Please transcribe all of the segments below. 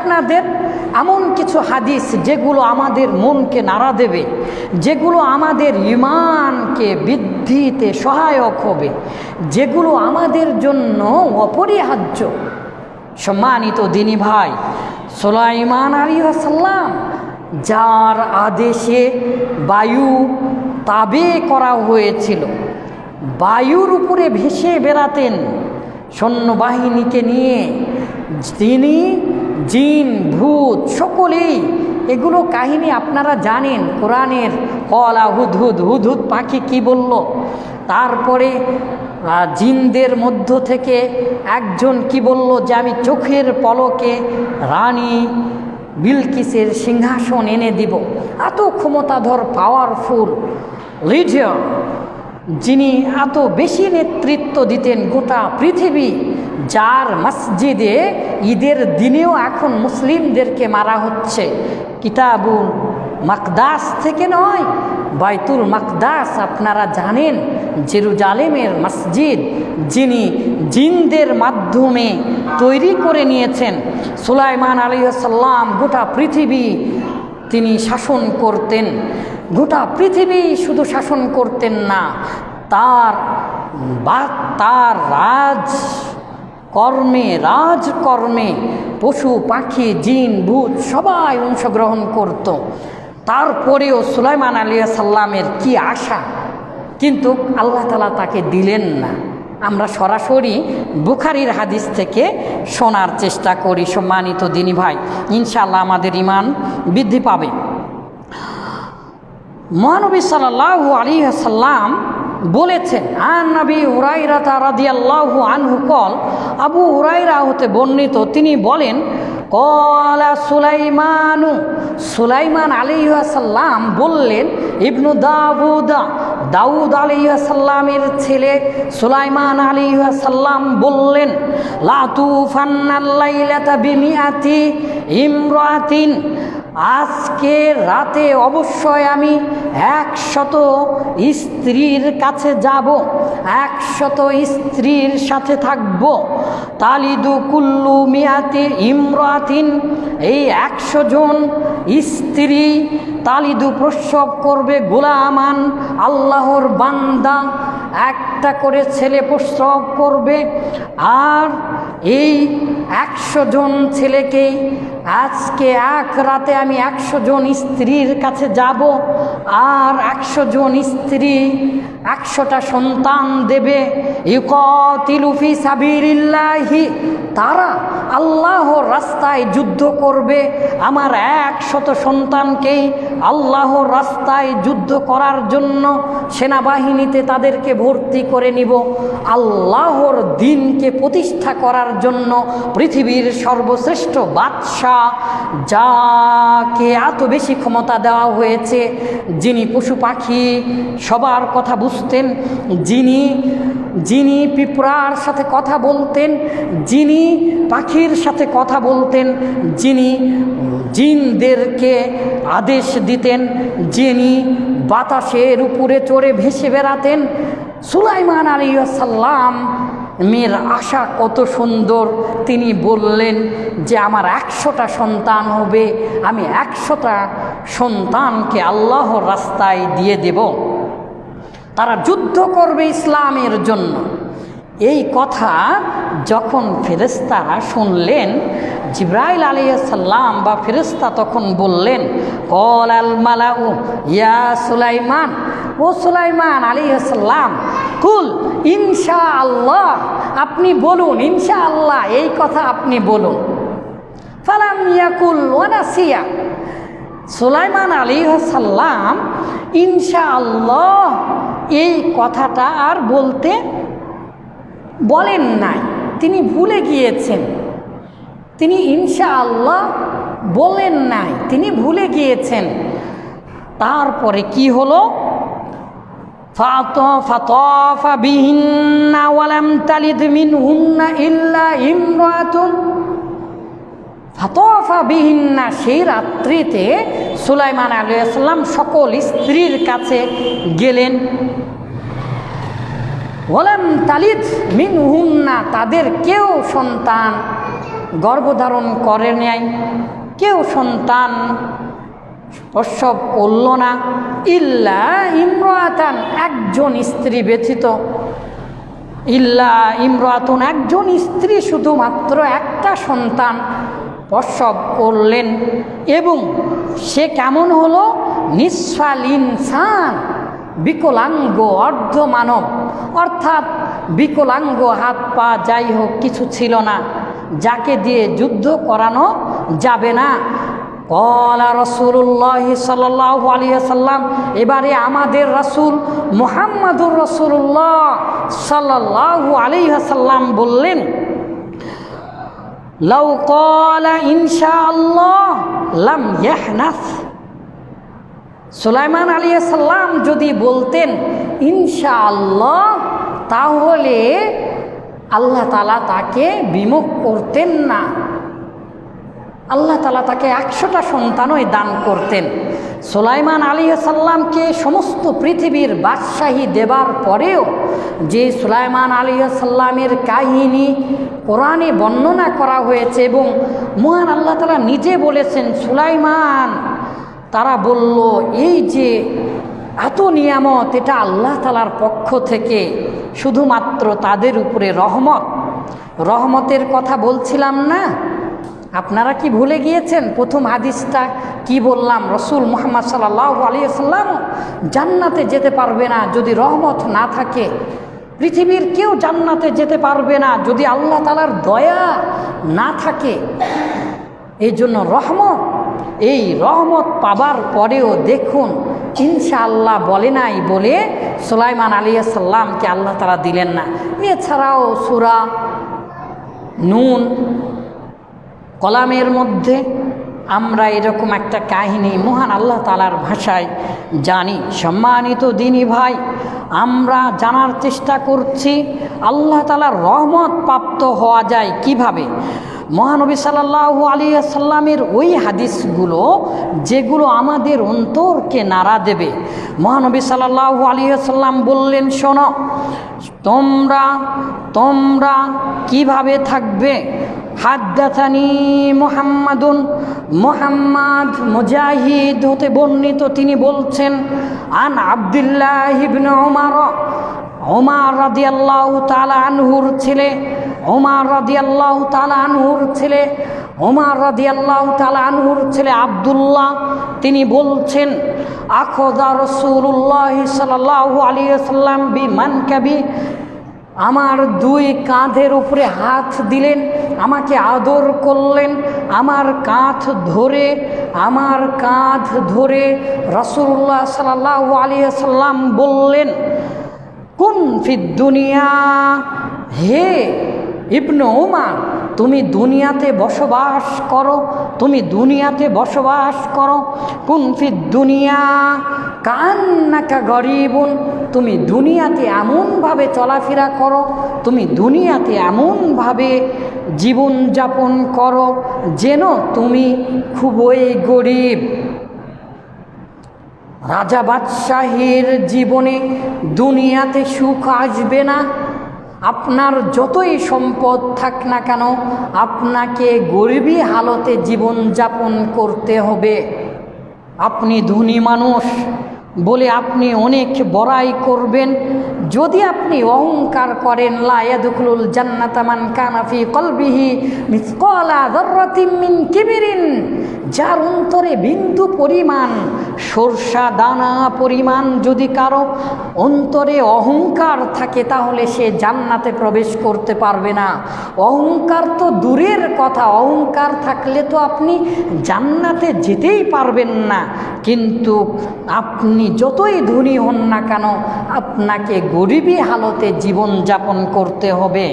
আপনাদের এমন কিছু হাদিস যেগুলো আমাদের মনকে নাড়া দেবে, যেগুলো আমাদের ইমানকে বৃদ্ধিতে সহায়ক হবে, যেগুলো আমাদের জন্য অপরিহার্য। সম্মানিত দিনী ভাই, সোলাইমান আলী সাল্লাম যার আদেশে বায়ু তাবে করা হয়েছিল। বায়ুর উপরে ভেসে বেড়াতেন সৈন্যবাহিনীকে নিয়ে। তিনি জিন, ভূত, সকলেই এগুলো কাহিনী আপনারা জানেন, কোরআনের কলা, হুদহুদ হুদহুদ পাখি কি বলল? তারপরে জিনদের মধ্য থেকে একজন কি বলল যে, আমি চোখের পলকে রানী বিলকিসের সিংহাসন এনে দিব। এত ক্ষমতাধর পাওয়ারফুল লিডার যিনি এত বেশি নেতৃত্ব দিতেন গোটা পৃথিবী। যার মসজিদে ঈদের দিনেও এখন মুসলিমদেরকে মারা হচ্ছে। কিতাবুল মাকদাস থেকে নয়, বাইতুল মাকদাস আপনারা জানেন, জেরুজালেমের মসজিদ যিনি জিনদের মাধ্যমে তৈরি করে নিয়েছেন। সুলাইমান আলিয়াল্লাম গোটা পৃথিবী তিনি শাসন করতেন। গোটা পৃথিবী শুধু শাসন করতেন না, তার বা, তার রাজ কর্মে, রাজকর্মে, পশু, পাখি, জিন, ভূত সবাই অংশগ্রহণ করত। তারপরেও সুলাইমান আলিয়া সাল্লামের কি আশা? কিন্তু আল্লাহ তালা তাকে দিলেন না। আমরা সরাসরি বুখারির হাদিস থেকে শোনার চেষ্টা করি, সম্মানিত দিনী ভাই। ইনশাল্লাহ আমাদের ইমান বৃদ্ধি পাবে। মহানবী সাল্লাহ আলী সাল্লাম বলেছেন, আন নবী হুরাইরাতা রাদিয়াল্লাহু আনহু কল, আবু হুরাইরা হতে বর্ণিত, তিনি বলেন, কলা সুলাইমানু সুলাইমান আলিহাসাল্লাম বললেন, ইবনু দাউদা, দাউদ আলিহাসাল্লামের ছেলে সুলাইমান আলিহাসাল্লাম বললেন লাতুফান্নাল্লাইলাতা বিমিয়াতি ইমরাতিন আজকে রাতে অবশ্যই আমি একশত স্ত্রীর কাছে যাব, একশত স্ত্রীর সাথে থাকব। তালিদু কুল্লু মিয়াতে ইমরাতিন, এই একশো জন স্ত্রী তালিদু প্রসব করবে গোলামান আল্লাহর বান্দা। একটা করে ছেলে প্রসব করবে, আর এই একশো জন ছেলেকে আজকে এক রাতে আমি একশো জন স্ত্রীর কাছে যাব। আর একশো জন স্ত্রী একশোটা সন্তান দেবে। ইউকতিলুফি সাবিরিল্লাহি তারা আল্লাহর রাস্তায় যুদ্ধ করবে। আমার একশত সন্তানকেই আল্লাহর রাস্তায় যুদ্ধ করার জন্য সেনাবাহিনীতে তাদেরকে ভর্তি করে নিব। আল্লাহর দিনকে প্রতিষ্ঠা করার জন্য পৃথিবীর সর্বশ্রেষ্ঠ বাদশাহ, যাকে এত বেশি ক্ষমতা দেওয়া হয়েছে যিনি পশু পাখি সবার কথা বুঝতেন, যিনি যিনি পিঁপড়ার সাথে কথা বলতেন, যিনি পাখির সাথে কথা বলতেন, যিনি জিনদেরকে আদেশ দিতেন, যিনি বাতাসের উপরে চড়ে ভেসে বেড়াতেন। সুলাইমান আলী সাল্লাম মেয়ের আশা কত সুন্দর। তিনি বললেন যে, আমার একশোটা সন্তান হবে, আমি একশোটা সন্তানকে আল্লাহর রাস্তায় দিয়ে দেব। তারা যুদ্ধ করবে ইসলামের জন্য। এই কথা যখন ফেরেস্তারা শুনলেন, জিব্রাইল আলিয়াল্লাম বা ফেরেস্তা তখন বললেন কল আল মালাউ, ইয়া সুলাইমান, ও সুলাইমান আলিয়াল্লাম কুল ইনশা আল্লাহ আপনি বলুন ইনশা আল্লাহ এই কথা আপনি বলুন। ফালাম ইয়াকুল ওয়ানাসিয়া সুলাইমান আলী সাল্লাম ইনশা আল্লাহ এই কথাটা আর বলতে বলেন নাই। তিনি ভুলে গিয়েছেন। তিনি ইনশা আল্লাহ বলেন নাই। তিনি ভুলে গিয়েছেন। তারপরে কি হলো? ফাতফা বিহিন্না ওয়ালাম তালিদ মিন হুন্না ইল্লা ইমরাতুন। ফাতফা বিহিন্না সেই রাত্রিতে সুলাইমান আলাইসাল্লাম সকল স্ত্রীর কাছে গেলেন। ওলাম তালিদ মিন হুন্না তাদের কেউ সন্তান গর্ভধারণ করে নেয় কেউ সন্তান প্রসব করল না, ইল্লা ইমরাতান, একজন স্ত্রী ব্যথিত। ইল্লা ইমরাতুন, একজন স্ত্রী শুধুমাত্র একটা সন্তান। প্রসব করলেন এবং সে কেমন হলো? নিঃস্বাল ইনসান, বিকলাঙ্গ অর্ধ মানব অর্থাৎ বিকলাঙ্গ হাত পা যাই হোক, কিছু ছিল না। যাকে দিয়ে যুদ্ধ করানো যাবে না। কলা রসুল্লাহ সাল্লাহ আলিয়াল্লাম এবারে আমাদের রসুল মুহাম্মাদুর রসুল্লাহ সাল্লাহ আলিহাসাল্লাম বললেন লৌ কলা ইনশা আল্লাহ লাম ইয়াহনাস। সুলাইমান আলিয়াসাল্লাম যদি বলতেন ইনশা আল্লাহ তাহলে আল্লাহ তালা তাকে বিমুখ করতেন না। আল্লাহ তালা তাকে একশোটা সন্তানই দান করতেন। সোলাইমান আলী সাল্লামকে সমস্ত পৃথিবীর বাদশাহী দেবার পরেও যে সুলাইমান আলী সাল্লামের কাহিনী, কোরআনে বর্ণনা করা হয়েছে এবং মহান আল্লাহ তালা নিজে বলেছেন, সুলাইমান, তারা বলল, এই যে এত নিয়ামত, এটা আল্লাহ তালার পক্ষ থেকে শুধুমাত্র তাদের উপরে রহমত। রহমতের কথা বলছিলাম না আপনারা কি ভুলে গিয়েছেন? প্রথম হাদিসটা কি বললাম? রসুল মোহাম্মদ সাল্লাহ আলিয়াল্লাম জান্নাতে যেতে পারবে না যদি রহমত না থাকে। পৃথিবীর কেউ জান্নাতে যেতে পারবে না যদি আল্লাহ তালার দয়া না থাকে। এই জন্য রহমত, এই রহমত পাবার পরেও দেখুন, ইনশাআল্লাহ বলে নাই বলে সুলাইমান আলিয়া সাল্লামকে আল্লাহ তালা দিলেন না। এছাড়াও সুরা নুন কলামের মধ্যে আমরা এরকম একটা কাহিনী মহান আল্লাহ তালার ভাষায় জানি। সম্মানিত দিনী ভাই, আমরা জানার চেষ্টা করছি, আল্লাহ তালার রহমত প্রাপ্ত হওয়া যায় কীভাবে? মহানবী সাল্লাহ আলী সাল্লামের ওই হাদিসগুলো, যেগুলো আমাদের অন্তরকে নাড়া দেবে। মহানবী সাল্লাহ আলী সাল্লাম বললেন, শোনো, তোমরা তোমরা কীভাবে থাকবে? হাদ্দাথানি মোহাম্মাদুন। মোহাম্মদ মুজাহিদ হতে বর্ণিত, তিনি বলছেন, আন আবদুল্লাহ ইবনে ওমার ওমার রাদিয়াল্লাহ তালা আনহুর ছেলে ওমার রাদিয়াল্লাহ তালা আনহুর ছেলে ওমার রাদিয়াল্লাহ তালা আনহুর ছেলে আবদুল্লাহ, তিনি বলছেন, আখদা রসুল্লাহ সাল্লাহ আলী সাল্লাম বি মানকাবি আমার দুই কাঁধের উপরে হাত দিলেন, আমাকে আদর করলেন, আমার কাঁধ ধরে, আমার কাঁধ ধরে রসুল্লাহ সাল্লাহ আলিয়া সাল্লাম বললেন, কোন ফিদ দুনিয়া? হে ইবনু উমার, তুমি দুনিয়াতে বসবাস করো, তুমি দুনিয়াতে বসবাস করো। কোন ফিদ দুনিয়া? কান্নাকা গরিবুন, তুমি দুনিয়াতে এমনভাবে চলাফেরা করো, তুমি দুনিয়াতে এমনভাবে জীবনযাপন করো যেন তুমি খুবই গরিব। রাজা বাদশাহীর জীবনে দুনিয়াতে সুখ আসবে না। আপনার যতই সম্পদ থাক না কেন, আপনাকে গরিবী হালতে জীবনযাপন করতে হবে। আপনি ধনী মানুষ বলে আপনি অনেক বড়াই করবেন। যদি আপনি অহংকার করেন লায়াদুকুল জান্নাতামান কানাফি কলবিহি মিসকলা দর্রতিম মিন কিবিরিন। যার অন্তরে বিন্দু পরিমাণ সরষা দানা পরিমাণ যদি কারও অন্তরে অহংকার থাকে, তাহলে সে জান্নাতে প্রবেশ করতে পারবে না। অহংকার তো দূরের কথা, অহংকার থাকলে তো আপনি জান্নাতে যেতেই পারবেন না। কিন্তু আপনি যতই ধনী হন না কেন, আপনাকে গরিবী হালতে জীবন যাপন করতে হবে।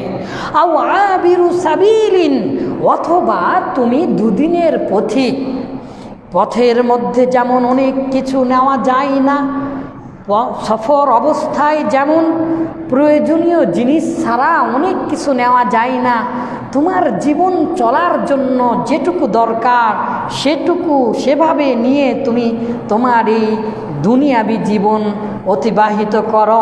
আও আবিরু সাবিলিন, অথবা তুমি দুদিনের পথিক। পথের মধ্যে যেমন অনেক কিছু নেওয়া যায় না সফর অবস্থায় যেমন প্রয়োজনীয় জিনিস ছাড়া অনেক কিছু নেওয়া যায় না, তোমার জীবন চলার জন্য যেটুকু দরকার সেটুকু সেভাবে নিয়ে তুমি তোমার এই দুনিয়াবি জীবন অতিবাহিত করো।